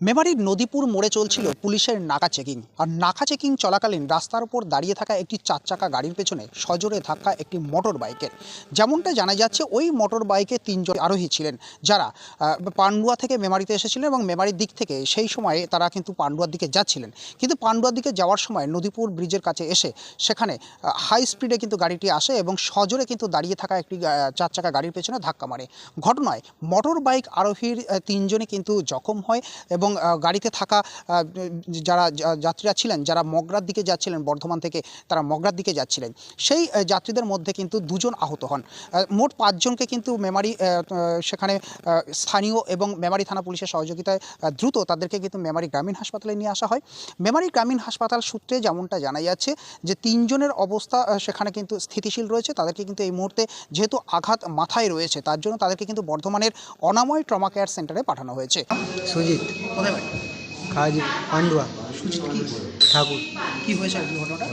মেমারির নদীপুর মোড়ে চলছিল পুলিশের নাকা চেকিং। আর নাকা চেকিং চলাকালীন রাস্তার উপর দাঁড়িয়ে থাকা একটি চার চাকা গাড়ির পেছনে সজোরে ধাক্কা একটি মোটর বাইকের। যেমনটা জানা যাচ্ছে ওই মোটর বাইকে তিনজন আরোহী ছিলেন যারা পান্ডুয়া থেকে মেমারিতে এসেছিলেন এবং মেমারির দিক থেকে সেই সময়ে তারা কিন্তু পান্ডুয়ার দিকে যাচ্ছিলেন। কিন্তু পান্ডুয়ার দিকে যাওয়ার সময় নদীপুর ব্রিজের কাছে এসে সেখানে হাই স্পিডে কিন্তু গাড়িটি আসে এবং সজোরে কিন্তু দাঁড়িয়ে থাকা একটি চার চাকা গাড়ির পেছনে ধাক্কা মারে। ঘটনায় মোটর বাইক আরোহীর আহ, তিনজনই কিন্তু জখম হয় এবং আহ, গাড়িতে থাকা যারা যাত্রীরা ছিলেন যারা মগরার দিকে যাচ্ছিলেন বর্ধমান থেকে তারা মগরার দিকে যাচ্ছিলেন সেই যাত্রীদের মধ্যে কিন্তু দুজন আহত হন। মোট পাঁচজনকে কিন্তু মেমারি সেখানে স্থানীয় এবং মেমারি থানা পুলিশের সহযোগিতায় দ্রুত তাদেরকে কিন্তু মেমারি গ্রামীণ হাসপাতালে নিয়ে আসা হয়। মেমারি গ্রামীণ হাসপাতাল সূত্রে যেমনটা জানা যাচ্ছে যে তিনজনের অবস্থা সেখানে কিন্তু স্থিতিশীল রয়েছে। তাদেরকে কিন্তু এই মুহূর্তে যেহেতু আঘাত মাথায় রয়েছে তার জন্য তাদেরকে কিন্তু বর্ধমানের অনাময় ট্রমা কেয়ার সেন্টারে পাঠানো হয়েছে। সুজিত কোথায় বাড়ি? খাজি পান্ডুয়া। সুজিত কি? ঠাকুর। কি হয়েছে আর কি ঘটনাটা?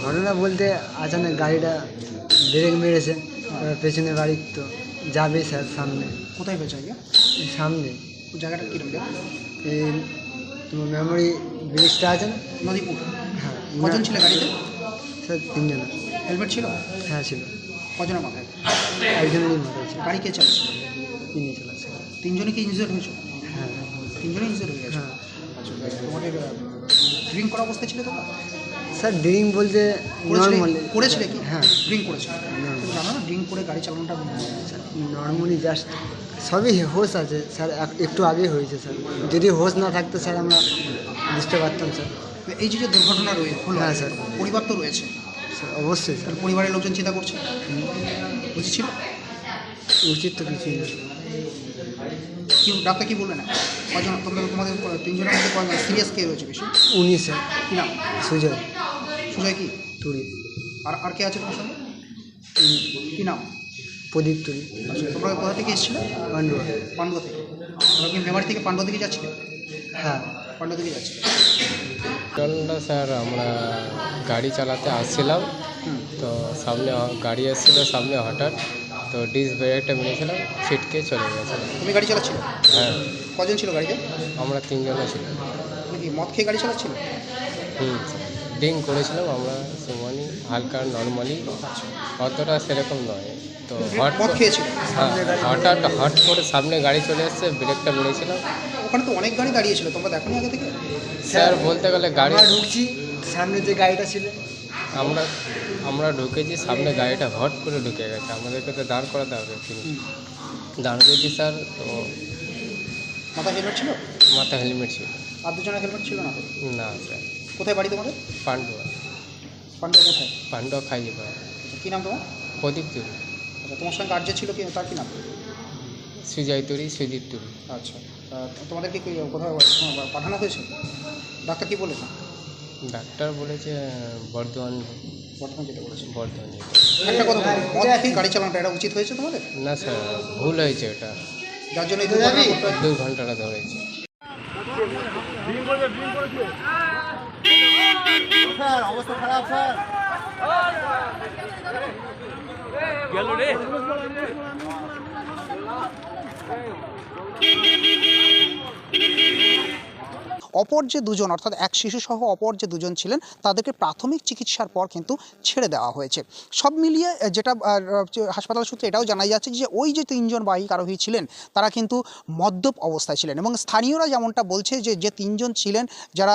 ঘটনা বলতে আচানক গাড়িটা ব্রেক মেরেছে এবার পেছনে গাড়ি তো যাবে স্যার সামনে। কোথায় হয়েছে আগে সামনে। ওই জায়গাটা কীরকম রে? এই তোমার মেমোরি ব্রিজটা আছে না? নদীপুর। হ্যাঁ কজন ছিল গাড়িতে? স্যার তিনজন। হেলমেট ছিল? হ্যাঁ ছিল। কজনের মাথায়? একজনেরই মাথা ছিল। গাড়ি কে চালাচ্ছে তিনি চালাচ্ছে। তিনজনই কি ইনজিওর হয়েছে? হ্যাঁ গেছে তোমাদের ড্রিঙ্ক করা অবস্থায় ছিল তোমরা? স্যার ড্রিঙ্ক বলতে করেছিলে? কি? হ্যাঁ। ড্রিঙ্ক করেছিল. জানো না ড্রিঙ্ক করে গাড়ি চালানোটা নর্মালি জাস্ট সবই হোস আছে স্যার এক- একটু আগে হয়েছে স্যার। যদি হোশ না থাকতো স্যার আমরা বুঝতে পারতাম স্যার। এই যে দুর্ঘটনা রয়েছে হ্যাঁ, স্যার। পরিবার তো রয়েছে। স্যার অবশ্যই স্যার। পরিবারের লোকজন চিন্তা করছে? উচিত ছিল? উচিত তো কিছুই না। কি ডাক্তার কি বললেন কজন তোমরা তোমাদের তিনজনের মধ্যে কজন সিরিয়াস কে রয়েছে বেশি? উনি স্যার কি নাম? সুজয়। সুজয় কি? তুরি। আর আর কে আছে তোমার সঙ্গে? কি নাম? প্রদীপ তুরি। আচ্ছা তোমরা কোথা থেকে এসেছিলে? পান্ডুয়া। পান্ডুয়া থেকে। তোমরা কি মেমারি থেকে পান্ডুয়া দিকে যাচ্ছিলে? হ্যাঁ। পান্ডুয়া দিকে যাচ্ছিলে। ঘটনাটা স্যার আমরা গাড়ি চালাতে আসছিলাম। তো সামনে গাড়ি এসেছিল সামনে হঠাৎ। তো ডিস ব্রেকটা মেরেছিলাম ছিটকে চলে গেছে। তুমি গাড়ি চালাচ্ছিলে? হ্যাঁ। কজন ছিল গাড়িতে? আমরা তিনজনে ছিলাম। তুমি কি মদ খেয়ে গাড়ি চালাচ্ছিলে? হুম ড্রিঙ্ক করেছিলাম আমরা সমানই হালকা নর্মালি। অতটা সেরকম নয়। তো হট মদ খেয়েছিলে? হ্যাঁ হঠাৎ হট করে সামনে গাড়ি চলে এসছে ব্রেকটা মেরেছিলাম। ওখানে তো অনেক গাড়ি দাঁড়িয়েছিল তোমরা দেখো আগে থেকে? স্যার বলতে গেলে গাড়ি ঢুকছি সামনে যে গাড়িটা ছিল আমরা আমরা ঢুকেছি সামনে গাড়িটা হট করে ঢুকে গেছে। আমাদেরকে তো দাঁড় করাতে হবে কিন্তু দাঁড় করেছি স্যার তো মাথা হেলমেট ছিল? মাথা হেলমেট ছিল। আর দুজনের হেলমেট ছিল না না স্যার। কোথায় বাড়ি তোমাদের? পান্ডুয়া। পান্ডুয়া কোথায়? পান্ডুয়া খাইয়ে পায় আচ্ছা, কী নাম তোমার? প্রদীপ তুরি। আচ্ছা তোমার সঙ্গে আর যে ছিল কি তার কি নাম? সুজয় তুরি সুদীপ তুরি। আচ্ছা তোমাদেরকে কি কোথাও পাঠানো হয়েছে? ডাক্তার কী বলেছে? ডাক্তার বলেছে বর্ধমান। বর্তমান যেটা বলেছে বর্ধমান একটা কথা বলো, মদ খেয়ে গাড়ি চালানোটা এটা উচিত হয়েছে তোমাদের? না স্যার ভুল হয়েছে ওটা। যার জন্য। দুই ঘন্টাটা ধরেছে অপর যে দুজন, অর্থাৎ এক শিশুসহ অপর যে দুজন ছিলেন, তাদেরকে প্রাথমিক চিকিৎসার পর কিন্তু ছেড়ে দেওয়া হয়েছে। সব মিলিয়ে যেটা হাসপাতাল সূত্রে এটাও জানা যাচ্ছে যে, ওই যে তিনজন বাইক আরোহী ছিলেন, তারা কিন্তু মদ্যপ অবস্থায় ছিলেন এবং স্থানীয়রা যেমনটা বলছে যে যে তিনজন ছিলেন, যারা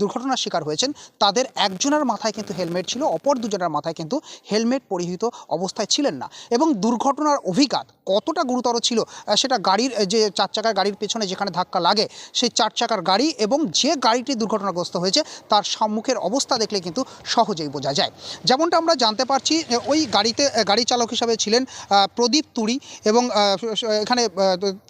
দুর্ঘটনার শিকার হয়েছেন, তাদের একজনের মাথায় কিন্তু হেলমেট ছিল, অপর দুজনের মাথায় কিন্তু হেলমেট পরিহিত অবস্থায় ছিলেন না। এবং দুর্ঘটনার অভিঘাত কতটা গুরুতর ছিল সেটা গাড়ির, যে চার চাকার গাড়ির পেছনে যেখানে ধাক্কা লাগে, সেই চার চাকার গাড়ি এবং যে গাড়িটি দুর্ঘটনাগ্রস্ত হয়েছে, তার সম্মুখের অবস্থা দেখলে কিন্তু সহজেই বোঝা যায়। যেমনটা আমরা জানতে পারছি ওই গাড়িতে গাড়ি চালক হিসাবে ছিলেন প্রদীপ তুরি এবং এখানে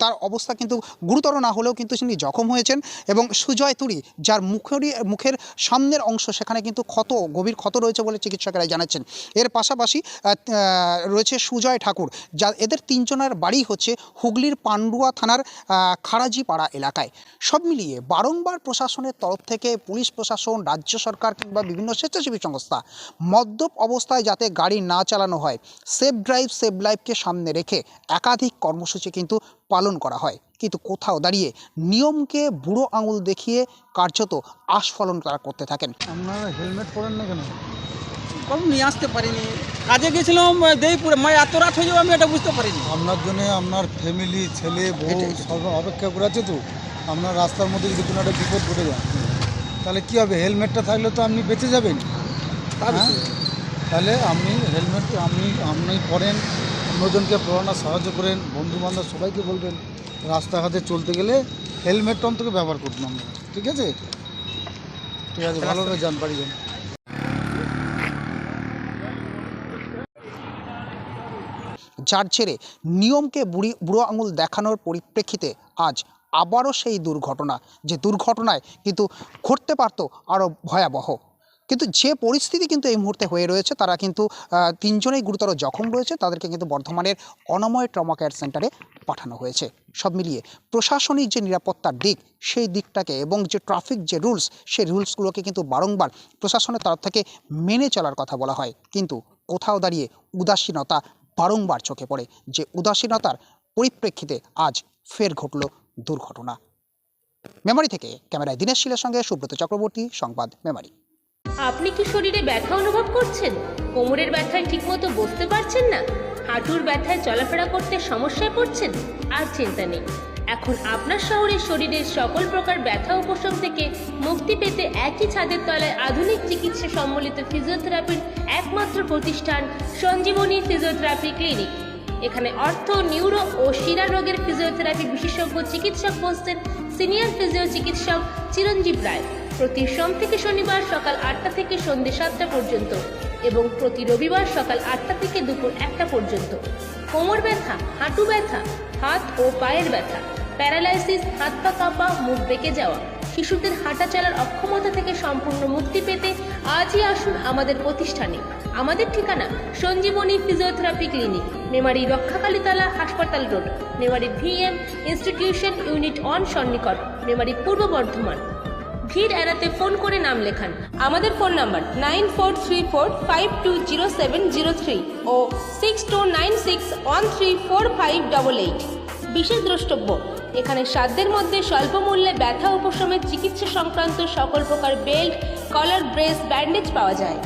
তার অবস্থা কিন্তু গুরুতর না হলেও কিন্তু তিনি জখম হয়েছেন এবং সুজয় তুরি যার মুখেরই, মুখের সামনের অংশ সেখানে কিন্তু ক্ষত, গভীর ক্ষত রয়েছে বলে চিকিৎসকেরা জানাচ্ছেন। এর পাশাপাশি রয়েছে সুজয় ঠাকুর, যা, এদের তিনজনের বাড়ি হচ্ছে হুগলির পান্ডুয়া থানার খারাজিপাড়া এলাকায়। সব মিলিয়ে বারংবার প্রশাসনের তরফ থেকে পুলিশ প্রশাসন রাজ্য সরকার কিংবা বিভিন্ন স্বেচ্ছাসেবী সংস্থা মদ্যপ অবস্থায় যাতে গাড়ি না চালানো হয় সেফ ড্রাইভ সেভ লাইফকে সামনে রেখে একাধিক কর্মসূচি কিন্তু পালন করা হয়। কিন্তু কোথাও দাঁড়িয়ে নিয়মকে বুড়ো আঙুল দেখিয়ে কার্যত আস্ফলন তারা করতে থাকেন। আপনারা হেলমেট পরেন না কেন? কখন নিয়ে আসতে পারিনি। কাজে গেছিলাম দেইপুরে মানে এত রাত হয়ে যাবে আমি এটা বুঝতে পারিনি। আপনার জন্য আপনার ফ্যামিলি ছেলে বউ সব অপেক্ষা করে আছে তো? আপনার রাস্তার মধ্যে যদি কোনো একটা বিপদ ঘটে যায় তাহলে কী হবে? হেলমেটটা থাকলে তো আপনি বেঁচে যাবেন। হ্যাঁ? তাহলে আপনি হেলমেট আপনি আপনি পরেন অন্যজনকে পড়ানোর সাহায্য করেন বন্ধু বান্ধব সবাইকে বলবেন রাস্তাঘাটে চলতে গেলে হেলমেটটা অন্তত ব্যবহার করুন আমরা ঠিক আছে? ঠিক আছে ভালোভাবে যান বাড়ি যান। যার ছেড়ে নিয়মকে বুড়ি বুড়ো আঙুল দেখানোর পরিপ্রেক্ষিতে আজ আবারও সেই দুর্ঘটনা, যে দুর্ঘটনায় কিন্তু ঘটতে পারতো আরও ভয়াবহ। কিন্তু যে পরিস্থিতি কিন্তু এই মুহূর্তে হয়ে রয়েছে, তারা কিন্তু তিনজনেই গুরুতর জখম রয়েছে, তাদেরকে কিন্তু বর্ধমানের অনাময় ট্রমা কেয়ার সেন্টারে পাঠানো হয়েছে। সব মিলিয়ে প্রশাসনিক যে নিরাপত্তার দিক, সেই দিকটাকে এবং যে ট্রাফিক যে রুলস, সেই রুলসগুলোকে কিন্তু বারংবার প্রশাসনের তরফ থেকে মেনে চলার কথা বলা হয়। কিন্তু কোথাও দাঁড়িয়ে উদাসীনতা বারংবার চোখে পড়ে। যে উদাসীনতার পরিপ্রেক্ষিতে আজ ফের ঘটল দুর্ঘটনা। মেমারি থেকে, ক্যামেরায় দিনেশ শিলের সঙ্গে সুব্রত চক্রবর্তী, সংবাদ মেমারি। আপনি কি শরীরে ব্যথা অনুভব করছেন? কোমরের ব্যথায় ঠিকমতো বসতে পারছেন না? হাঁটুর ব্যথায় চলাফেরা করতে সমস্যায় পড়ছেন? আর চিন্তা নেই। এখন আপনার শহরে শরীরের সকল প্রকার ব্যথা উপশম থেকে মুক্তি পেতে একই ছাদের তলায় আধুনিক চিকিৎসা সম্বলিত ফিজিওথেরাপির একমাত্র প্রতিষ্ঠান সঞ্জীবনী ফিজিওথেরাপি ক্লিনিক। এখানে অর্থ, নিউরো ও শিরা রোগের ফিজিওথেরাপি বিশেষজ্ঞ চিকিৎসক বসছেন সিনিয়র ফিজিও চিকিৎসক চিরঞ্জীব রায়। প্রতি সোম থেকে শনিবার সকাল আটটা থেকে সন্ধ্যে সাতটা পর্যন্ত এবং প্রতি রবিবার সকাল আটটা থেকে দুপুর একটা পর্যন্ত। কোমর ব্যথা, হাঁটু ব্যথা, হাত ও পায়ের ব্যথা, প্যারালাইসিস, হাত পা কাঁপা, মুখ বেঁকে যাওয়া, শিশুদের হাঁটা চলার অক্ষমতা থেকে সম্পূর্ণ মুক্তি পেতে আজই আসুন আমাদের প্রতিষ্ঠানে। আমাদের ঠিকানা সঞ্জীবনী ফিজিওথেরাপি ক্লিনিক মেমারি রক্ষাকালীতলা হাসপাতাল road Memari VM institution unit on সন্নিকট মেমারি পূর্ব বর্ধমান। ভিড় এড়াতে ফোন করে নাম লেখান। আমাদের phone number nine four three four five two zero seven zero three ও six two nine six one three four five double eight. বিশেষ দ্রষ্টব্য। এখানে সাধ্যের মধ্যে স্বল্প মূল্যে ব্যথা উপশমের চিকিৎসা সংক্রান্ত সকল প্রকার বেল্ট, কলার, ব্রেস, ব্যান্ডেজ পাওয়া যায়।